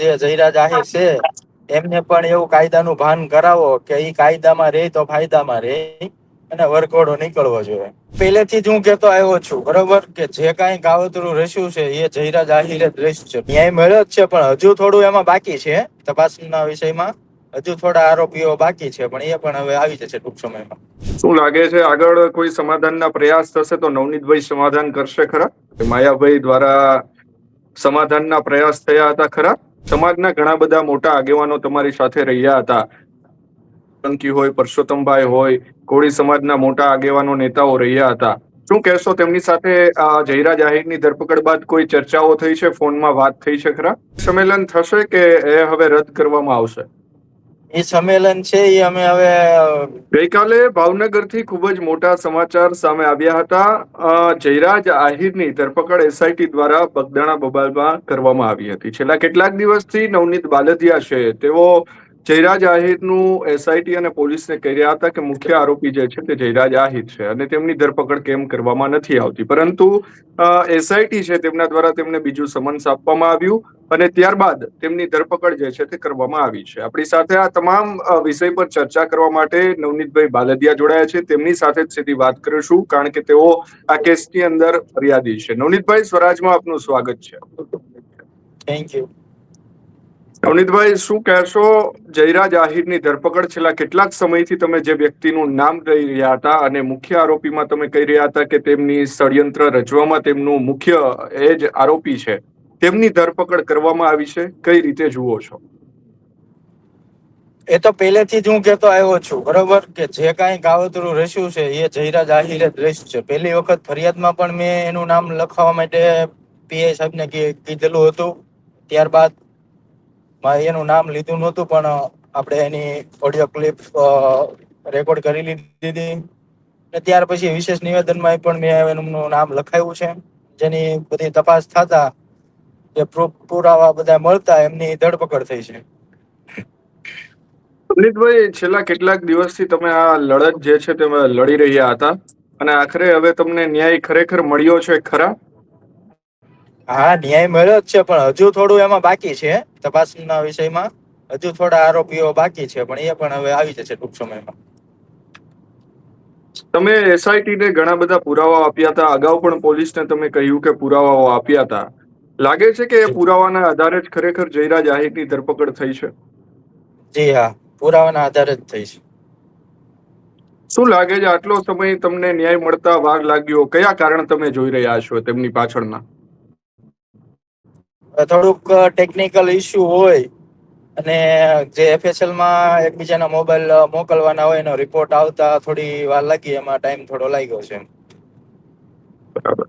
જે જયરાજ આહિર છે એમને પણ એવું કાયદાનું ભાન કરાવો કે એ કાયદામાં રહે તો ફાયદામાં રહે અને વરઘોડો નીકળવો જોઈએ. પહેલેથી જ હું કેતો આવ્યો છું બરોબર? કે જે કાંઈ કાવતરું રચ્યું છે એ જયરાજ જાહેર જ છે. ન્યાય મળ્યો જ છે પણ હજુ થોડું એમાં બાકી છે તપાસના વિષયમાં. હજુ થોડા આરોપીઓ બાકી છે પણ એ પણ હવે આવી જશે ટૂંક સમયમાં. શું લાગે છે આગળ કોઈ સમાધાનના પ્રયાસ થશે તો નવનીતભાઈ સમાધાન કરશે ખરા? માયાભાઈ દ્વારા સમાધાનના પ્રયાસ થયા હતા ખરા? સમાજના ઘણા બધા મોટા આગેવાનો તમારી સાથે રહ્યા હતા. ટંકી હોય, પરસોત્તમભાઈ હોય, કોળી સમાજના મોટા આગેવાનો, નેતાઓ રહ્યા હતા. શું કહેશો તેમની સાથે આ જયરાજ આહિરની ધરપકડ બાદ કોઈ ચર્ચાઓ થઈ છે? ફોનમાં વાત થઈ છે ખરા? સંમેલન થશે કે એ હવે રદ કરવામાં આવશે? એ સંમેલન છે, એ અમે હવે, ગઈકાલે ભાવનગરથી ખૂબ જ મોટા સમાચાર સામે આવ્યા હતા. જયરાજ આહિરની ધરપકડ એસઆઈટી દ્વારા બગદાણા બબાલમાં કરવામાં આવી હતી. છેલ્લા કેટલાક દિવસથી નવનીત બાલદિયા છે. તેઓ જયરાજ આહિરનું એસઆઈટી અને પોલીસને કહ્યા હતા કે મુખ્ય આરોપી જે છે તે જયરાજ આહિર છે અને તેમની ધરપકડ કેમ કરવામાં નથી આવતી. પરંતુ એસઆઈટી છે તેમના દ્વારા તેમને બીજું સમન્સ આપવામાં આવ્યું અને ત્યારબાદ તેમની ધરપકડ જે છે તે કરવામાં આવી છે. આપણી સાથે આ તમામ વિષય પર ચર્ચા કરવા માટે નવનીતભાઈ બાલદિયા જોડાયા છે. તેમની સાથે જ સીધી વાત કરીશું કારણ કે તેઓ આ કેસની અંદર ફરિયાદી છે. નવનીતભાઈ, સ્વરાજમાં આપનું સ્વાગત છે. થેન્ક યુ નવનીતભાઈ શું કહેશો? જયરાજ આહિરની ધરપકડ છેલ્લા કેટલાક સમયથી તમે જે વ્યક્તિનું નામ લઈ રહ્યા હતા અને મુખ્ય આરોપીમાં તમે કહી રહ્યા હતા કે તેમની ષડયંત્ર રચવામાં તેમનું મુખ્ય એ જ આરોપી છે. તેમની ધરપકડ કરવામાં આવી છે. કઈ રીતે જુઓ છો? એ તો પહેલેથી જ હું કહેતો આવ્યો છું, બરોબર? કે જે કાંઈ કાવતરું રચ્યું છે, એ જયરાજ આહિરે જ રચ્યું છે. પહેલી વખત ફરિયાદમાં પણ મેં એનું નામ લખાવવા માટે પીઆઈ સાહેબને કીધેલું હતું. ત્યારબાદ એનું નામ લીધું નહોતું પણ આપણે એની ઓડિયો ક્લિપ રેકોર્ડ કરી લીધી ને ત્યાર પછી વિશેષ નિવેદનમાં પણ મેં એનું નામ લખાયું છે. જેની બધી તપાસ થતા જે પુરાવા બધા મળતા એમની ધરપકડ થઈ છે. નવનીતભાઈ છેલ્લા કેટલાક દિવસથી તમે આ લડત જે છે તે લડી રહ્યા હતા. અને આખરે હવે તમને ન્યાય ખરેખર મળ્યો છે ખરા? હા ન્યાય મળ્યો જ છે પણ હજુ થોડું એમાં બાકી છે. તપાસના વિષયમાં હજુ થોડા આરોપીઓ બાકી છે પણ એ પણ હવે આવી જશે ટૂંક સમયમાં. તમે એસઆઈટી ને ઘણા બધા પુરાવા આપ્યા હતા. અગાઉ પણ પોલીસને તમે કહ્યું કે પુરાવાઓ આપ્યા હતા. લાગે છે કે એ પુરાવાના આધારે જ ખરેખર જયરાજ આહિરની ધરપકડ થઈ છે? જી હા. પુરાવાના આધારે જ થઈ છે. શું લાગે છે? આટલો સમય તમને ન્યાય મળતા વાર લાગ્યો? કયા કારણ તમે જોઈ રહ્યા છો તેમની પાછળના? થોડુંક ટેકનિકલ ઇસ્યુ હોય અને જે એફએસએલમાં એકબીજાના મોબાઈલ મોકલવાના હોય એનો રિપોર્ટ આવતા થોડી વાર લાગી એમાં ટાઈમ થોડો લાગ્યો છે. બરાબર.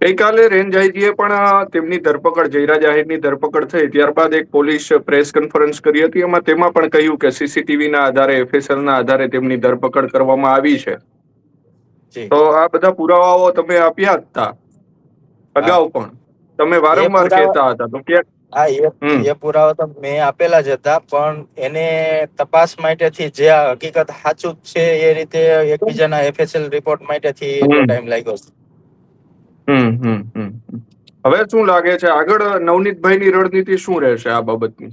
ગઈકાલે રેન્જ પણ તેમની ધરપકડ જયરા જાહેરની ધરપકડ થઈ. ત્યારબાદ એક પોલીસ પ્રેસ કોન્ફરન્સ કરી હતી. એમાં તેમાં પણ કહ્યું કે સીસીટીવી ના આધારે એફએસએલ ના આધારે તેમની ધરપકડ કરવામાં આવી છે. તો આ બધા પુરાવાઓ તમે આપ્યા હતા અગાઉ પણ. તમે વારંવાર કહેતા હતા તો કે હા એ પુરાવા તો મેં આપેલા જ હતા પણ એને તપાસ માટેથી જે આ હકીકત સાચું છે એ રીતે એકબીજાના એફએસએલ રિપોર્ટ માટેથી એટલો ટાઈમ લાગ્યો છે. હમ હમ હમ હમ. હવે શું લાગે છે આગળ નવનીતભાઈની રણનીતિ શું રહેશે આ બાબતની?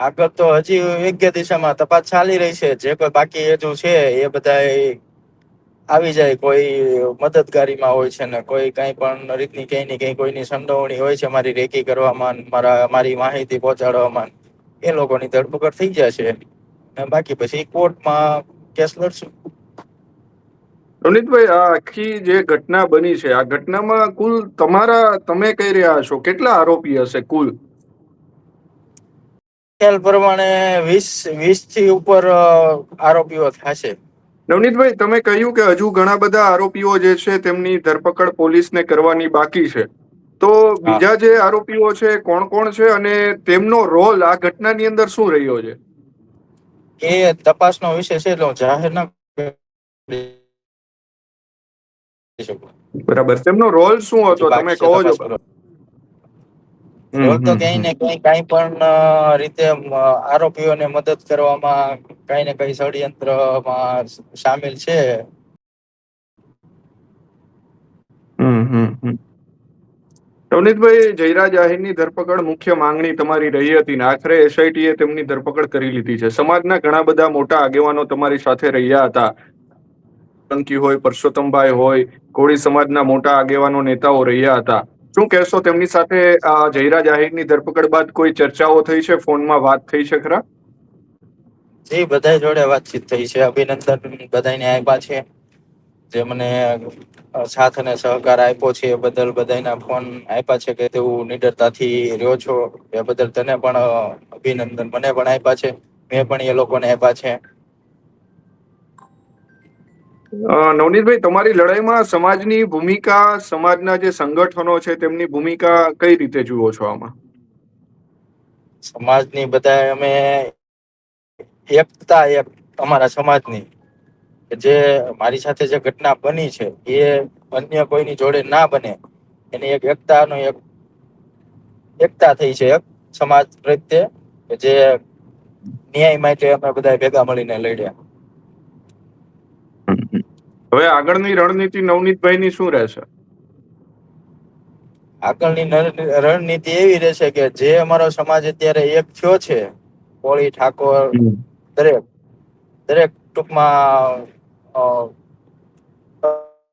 આગળ તો હજી યોગ્ય દિશામાં તપાસ ચાલી રહી છે જે કોઈ બાકી હજુ છે એ બધા આવી જાય કોઈ મદદગારીમાં હોય છે ને કોઈ કઈ પણ રીતની કઈ ની કઈ કોઈની સંડોવણી હોય છે મારી રેકી કરવામાં મારા મારી માહિતી પહોંચાડવામાં એ લોકોની ધરપકડ થઈ જશે. અને બાકી પછી કોર્ટમાં કેસ લડશું. નવનીતભાઈ આ આખી જે ઘટના બની છે આ ઘટનામાં કુલ તમારા તમે કહી રહ્યા છો કેટલા આરોપી હશે કુલ? ખ્યાલ પ્રમાણે વીસ વીસથી ઉપર આરોપીઓ થશે. નવનીતભાઈ તમે કહ્યું કે હજુ ઘણા બધા આરોપીઓ જે છે તેમની ધરપકડ પોલીસને કરવાની બાકી છે. તો બીજા જે આરોપીઓ છે કોણ કોણ છે અને તેમનો રોલ આ ઘટનાની અંદર શું રહ્યો છે? એ તપાસનો વિષય છે એટલે જાહેર ના બરાબર. તેમનો રોલ શું હતો? તમે કહો છો. રોલ તો કઈ ને કઈ કઈ પણ રીતે આરોપીઓને મદદ કરવામાં કઈ ને કઈ ષડયંત્રમાં સામેલ છે. હમ હમ હમ. નવનીતભાઈ જયરાજ આહિરની ધરપકડ મુખ્ય માંગણી તમારી રહી હતી ને આખરે એસઆઈટીએ તેમની ધરપકડ કરી લીધી છે. સમાજના ઘણા બધા મોટા આગેવાનો તમારી સાથે રહ્યા હતા. સોલંકી હોય પરસોત્તમભાઈ હોય કોળી સમાજના મોટા આગેવાનો નેતાઓ રહ્યા હતા. શું કહેશો તેમની સાથે જયરાજ આહિરની ધરપકડ બાદ કોઈ ચર્ચાઓ થઈ છે? ફોનમાં વાત થઈ છે ખરા? જી બધા જોડે વાતચીત થઈ છે. અભિનંદન બધાને આપ્યા છે. જે મને સાથ અને સહકાર આપ્યો છે એ બદલ બધાના ફોન આપ્યા છે કે તું નિડરતાથી રહ્યો છો એ બદલ તને પણ અભિનંદન. મને પણ આપ્યા છે. મેં પણ એ લોકોને આપ્યા છે. નવનીતભાઈ, તમારી લડાઈમાં સમાજની ભૂમિકા, સમાજના જે સંગઠનો છે, તેમની ભૂમિકા કઈ રીતે જુઓ છો આમાં? સમાજની બધા અમે એકતા એક અમારા સમાજની. જે મારી સાથે જે ઘટના બની છે, એ અન્ય કોઈની જોડે ના બને. એની એક એકતાનો એક એકતા થઈ છે એક સમાજ પ્રત્યે જે ન્યાય માટે અમે બધા ભેગા મળીને લડ્યા. હવે આગળની રણનીતિ નવનીતભાઈની શું રહેશે? આગળની રણનીતિ એવી રહેશે કે જે અમારો સમાજ અત્યારે એક થયો છે કોળી ઠાકોર દરેક દરેક ટૂંકમાં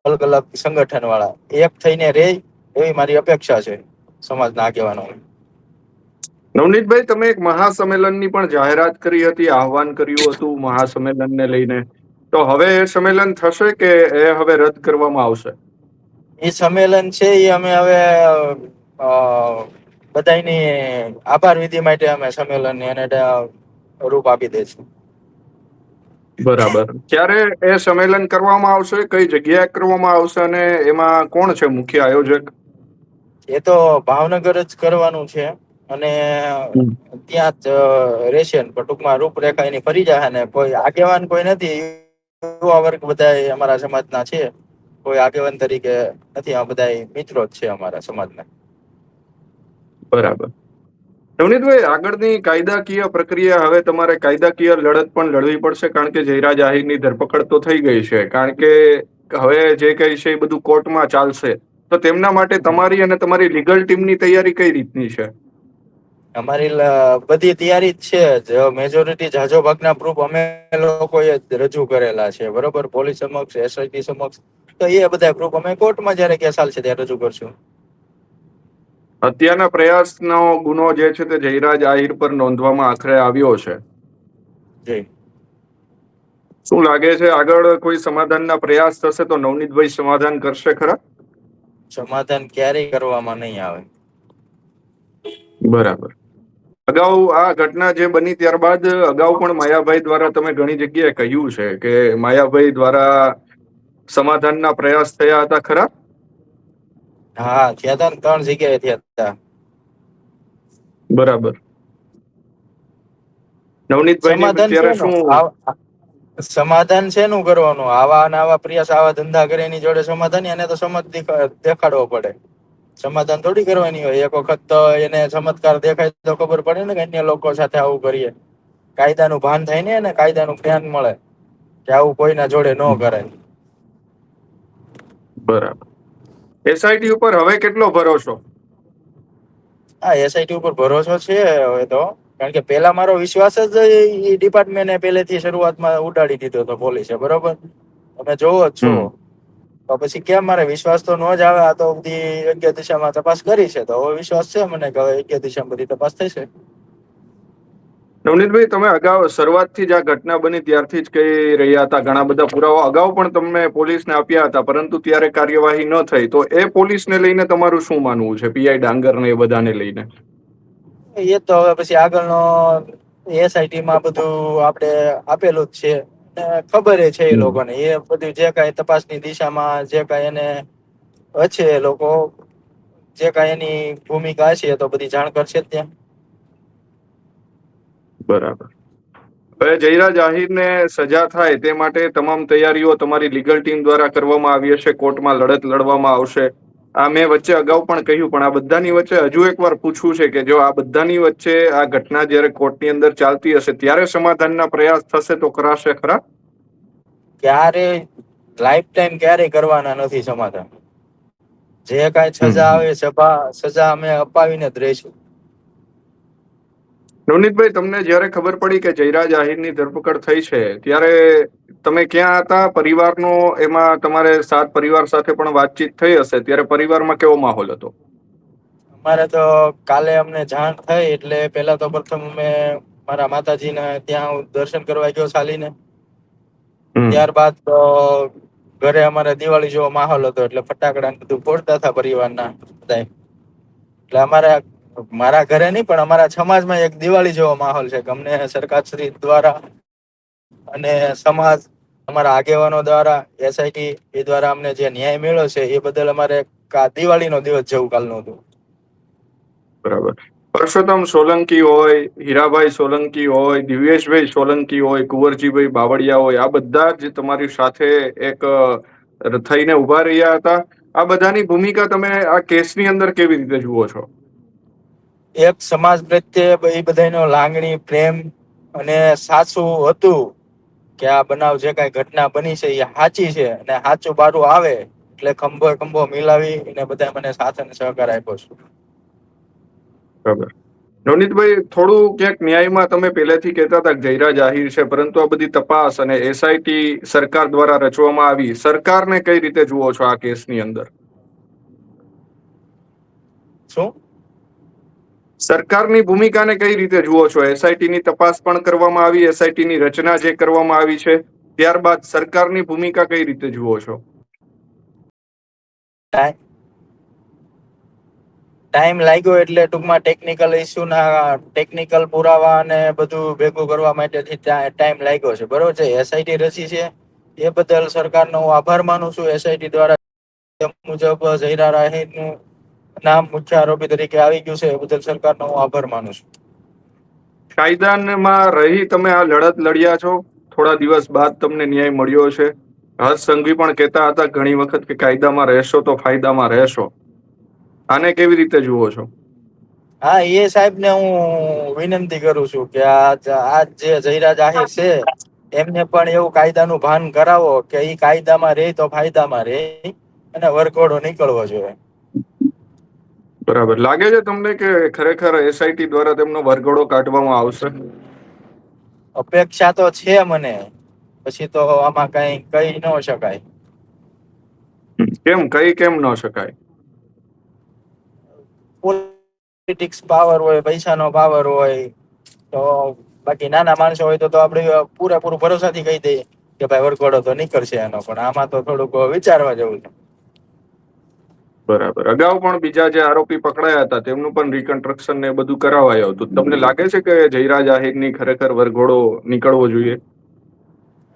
અલગ અલગ સંગઠન વાળા એક થઈને રહે એવી મારી અપેક્ષા છે સમાજના આગેવાનો નવનીતભાઈ તમે એક મહાસંમેલનની પણ જાહેરાત કરી હતી આહવાન કર્યું હતું મહાસંમેલનને લઈને. તો હવે એ સંમેલન થશે કે એ હવે રદ કરવામાં આવશે? એ સંમેલન છે એ અમે હવે બધાની આભાર વિધિ માટે અમે સંમેલન એને રૂપ આપી દઈશું. બરાબર. ત્યારે એ સંમેલન કરવામાં આવશે? કઈ જગ્યાએ કરવામાં આવશે? અને એમાં કોણ છે મુખ્ય આયોજક? એ તો ભાવનગર જ કરવાનું છે. અને ત્યાં જ રહેશે પણ ટૂંકમાં રૂપરેખા એની ફરી જાય ને કોઈ આગેવાન કોઈ નથી યુવા વર્ગ બધા અમારા સમાજના છે કોઈ આગેવાન તરીકે નથી, આ બધા મિત્રો જ છે અમારા સમાજના. બરાબર. નવનીતભાઈ, આગળની કાયદાકીય પ્રક્રિયા હવે તમારે કાયદાકીય લડત પણ લડવી પડશે, કારણ કે જયરાજ આહિરની ધરપકડ તો થઈ ગઈ છે. કારણ કે હવે જે કઈ છે એ બધું કોર્ટમાં ચાલશે. તો તેમના માટે તમારી અને તમારી લીગલ ટીમની તૈયારી કઈ રીતની છે? અમારી બધી તૈયારી જ છે જ. મેજોરિટી જાજો ભાગના પ્રૂફ અમે લોકોએ રજૂ કરેલા છે. બરોબર? પોલીસ સમક્ષ એસઆઈટી સમક્ષ. તો એ બધા પ્રૂફ અમે કોર્ટમાં જ્યારે કેસ છે ત્યારે રજૂ કરશું. હત્યાના પ્રયાસનો ગુનો જે છે તે જયરાજ આહિર પર નોંધવામાં આખરે આવ્યો છે. જી. શું લાગે છે આગળ કોઈ સમાધાનના પ્રયાસ થશે તો નવનીતભાઈ સમાધાન કરશે ખરા? સમાધાન ક્યારેય કરવામાં નહીં આવે. બરાબર. અગાઉ આ ઘટના જે બની ત્યારબાદ અગાઉ પણ માયાભાઈ દ્વારા તમે ઘણી જગ્યાએ કહ્યું છે કે માયાભાઈ દ્વારા સમાધાનના પ્રયાસ થયા હતા ખરા? હા થયા હતા ત્રણ જગ્યાએ થયા હતા. બરાબર. નવનીતભાઈ અત્યારે શું? સમાધાન સમાધાન શેનું કરવાનું આવા અને આવા પ્રયાસ આવા ધંધા કરે એની જોડે સમાધાન એને તો સમજ દેખાડવો પડે. સમાધાન થોડી કરવાની હોય. એક વખત તો એને ચમત્કાર દેખાય તો ખબર પડે ને કે અન્ય લોકો સાથે આવું કરીએ. કાયદાનું ભાન થાય ને એને કાયદાનું જ્ઞાન મળે કે આવું કોઈના જોડે ન કરાય. બરાબર. એસઆઈટી ઉપર હવે કેટલો ભરોસો? હા એસઆઈટી ઉપર ભરોસો છે હવે તો. કારણ કે પેલા મારો વિશ્વાસ જ એ ડિપાર્ટમેન્ટે પહેલેથી શરૂઆતમાં ઉડાડી દીધો હતો પોલીસે બરોબર? તમે જોવો જ છો. તો પછી કેમ મારે વિશ્વાસ તો ન જ આવે? આ તો બધી યોગ્ય દિશામાં તપાસ કરી છે તો હવે વિશ્વાસ છે મને કે હવે યોગ્ય દિશામાં બધી તપાસ થશે નવનીતભાઈ તમે અગાઉ શરૂઆતથી જ આ ઘટના બની ત્યારથી જ કહી રહ્યા હતા ઘણા બધા પુરાવા અગાઉ પણ તમને પોલીસને આપ્યા હતા પરંતુ ત્યારે કાર્યવાહી ન થઈ. તો એ પોલીસને લઈને તમારું શું માનવું છે? પીઆઈ ડાંગરને એ બધાને લઈને. એ તો હવે પછી આગળનો એસઆઈટીમાં બધું આપણે આપેલું જ છે. ખબર છે એ લોકોને. એ બધું જે કાંઈ તપાસની દિશામાં જે કાંઈ એને હશે એ લોકો જે કાંઈ એની ભૂમિકા હશે એ તો બધી જાણ કરશે ત્યાં. બરાબર. હવે જયરાજ આહિરને સજા થાય તે માટે તમામ તૈયારીઓ તમારી લીગલ ટીમ દ્વારા કરવામાં આવી હશે કોર્ટમાં લડત લડવામાં આવશે. આ મેં વચ્ચે અગાઉ પણ કહ્યું પણ આ બધાની વચ્ચે હજુ એકવાર પૂછવું છે કે જો આ બધાની વચ્ચે આ ઘટના જ્યારે કોર્ટની અંદર ચાલતી હશે ત્યારે સમાધાનના પ્રયાસ થશે તો કરાશે ખરા? ક્યારે? લાઈફ ટાઈમ ક્યારેય કરવાના નથી સમાધાન? જે કાંઈ સજા આવે સભા સજા અમે અપાવીને જ રહીશું. નવનીતભાઈ તમને જ્યારે ખબર પડી કે જયરાજ આહિરની ધરપકડ થઈ છે ત્યારે તમે ક્યાં હતા? પરિવારનો એમાં તમારે સાત પરિવાર સાથે પણ વાતચીત થઈ હશે ત્યારે પરિવારમાં કેવો માહોલ હતો? અમારે તો કાલે અમને જાણ થઈ એટલે પેલા તો પ્રથમ અમે મારા માતાજીના ત્યાં દર્શન કરવા ગયો ચાલીને ત્યારબાદ તો ઘરે અમારે દિવાળી જેવો માહોલ હતો એટલે ફટાકડા બધું ફોડતા હતા પરિવારના બધા એટલે અમારા મારા ઘરે નહીં પણ અમારા સમાજમાં એક દિવાળી જેવો માહોલ છે કે અમને સરકારશ્રી દ્વારા અને સમાજ અમારા આગેવાનો દ્વારા એસઆઈટી એ દ્વારા અમને જે ન્યાય મળ્યો છે એ બદલ અમારે દિવાળીનો દિવસ જેવું કાલનું હતું. બરાબર. પરસોત્તમ સોલંકી હોય હીરાભાઈ સોલંકી હોય દિવ્યેશભાઈ સોલંકી હોય કુંવરજીભાઈ બાવળિયા હોય આ બધા જ તમારી સાથે એક થઈને ઊભા રહ્યા હતા. આ બધાની ભૂમિકા તમે આ કેસની અંદર કેવી રીતે જુઓ છો? એક સમાજ પ્રત્યે એ બધાનો લાગણી પ્રેમ અને સાસુ હતું. કે આ બનાવ જે કાંઈ ઘટના બની છે એ સાચી છે અને સાચું બારું આવે એટલે ખંભો ખંભો મિલાવી અને બધા મને સાથ અને સહકાર આપ્યો છે. બરાબર. નવનીતભાઈ થોડું ક્યાંક ન્યાયમાં તમે પહેલેથી કહેતા હતા કે જયરાજ આહિર છે પરંતુ આ બધી તપાસ અને એસઆઈટી સરકાર દ્વારા રચવામાં આવી. સરકારને કઈ રીતે જુઓ છો આ કેસની અંદર? શું? સરકારની ભૂમિકાને કઈ રીતે જુઓ છો? એસઆઈટીની તપાસ પણ કરવામાં આવી એસઆઈટી ની રચના જે કરવામાં આવી છે, ત્યારબાદ સરકારની ભૂમિકા કઈ રીતે જુઓ છો? ટાઈમ લાગ્યો એટલે ટૂંકમાં ટેકનિકલ ઇસ્યુના ટેકનિકલ પુરાવા અને બધું ભેગું કરવા માટેથી ત્યાં ટાઈમ લાગ્યો છે. બરોબર છે? એસઆઈટી રચી છે. એ બદલ સરકારનો હું આભાર માનું છું. એસઆઈટી દ્વારા મુજબ ઝહીરા રાહીનું નામ મુખ્ય આરોપી તરીકે આવી ગયું છે એ બદલ સરકારનો હું આભાર માનું છું. કાયદામાં રહી તમે આ લડત લડ્યા છો. થોડા દિવસ બાદ તમને ન્યાય મળ્યો છે હર્ષ સંઘવી પણ કહેતા હતા ઘણી વખત કે કાયદામાં રહેશો તો ફાયદામાં રહેશો. આને કેવી રીતે જુઓ છો? હા એ સાહેબને હું વિનંતી કરું છું કે આ આ જે જયરા જાહેર છે એમને પણ એવું કાયદાનું ભાન કરાવો કે એ કાયદામાં રહે તો ફાયદામાં રહે અને વરઘોડો નીકળવો જોઈએ. બરાબર. લાગે છે તમને કે ખરેખર એસઆઈટી દ્વારા તેમનો વરઘોડો કાઢવામાં આવશે? અપેક્ષા તો છે મને. પછી તો આમાં કઈ કઈ ન શકાય. કેમ? કઈ કેમ ન શકાય? પોલિટિક્સ પાવર હોય પૈસાનો પાવર હોય તો બાકી નાના માણસો હોય તો તો આપણે પૂરેપૂરું ભરોસાથી કહી દઈએ કે ભાઈ વરઘોડો તો નીકળશે એનો. પણ આમાં તો થોડુંક વિચારવા જેવું છે. બરાબર. અગાઉ પણ બીજા જે આરોપી પકડાયા હતા તેમનું પણ રિકન્સ્ટ્રક્શન ને બધું કરાવાયું હતું. તમને લાગે છે કે જયરાજ આહિરની ખરેખર વરઘોડો નીકળવો જોઈએ?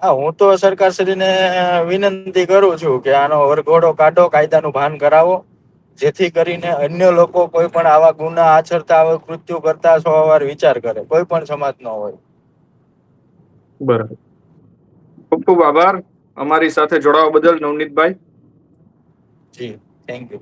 હા હું તો સરકારશ્રીને વિનંતી કરું છું કે આનો વરઘોડો કાઢો કાયદાનું ભાન કરાવો જેથી કરીને અન્ય લોકો કોઈ પણ આવા ગુના આચરતા આવા કૃત્યુ કરતા સો વાર વિચાર કરે. કોઈ પણ સમાજ નો હોય. બરાબર. ખૂબ ખૂબ આભાર. અમારી સાથે જોડાવા બદલ નવનીતભાઈ. જી. Thank you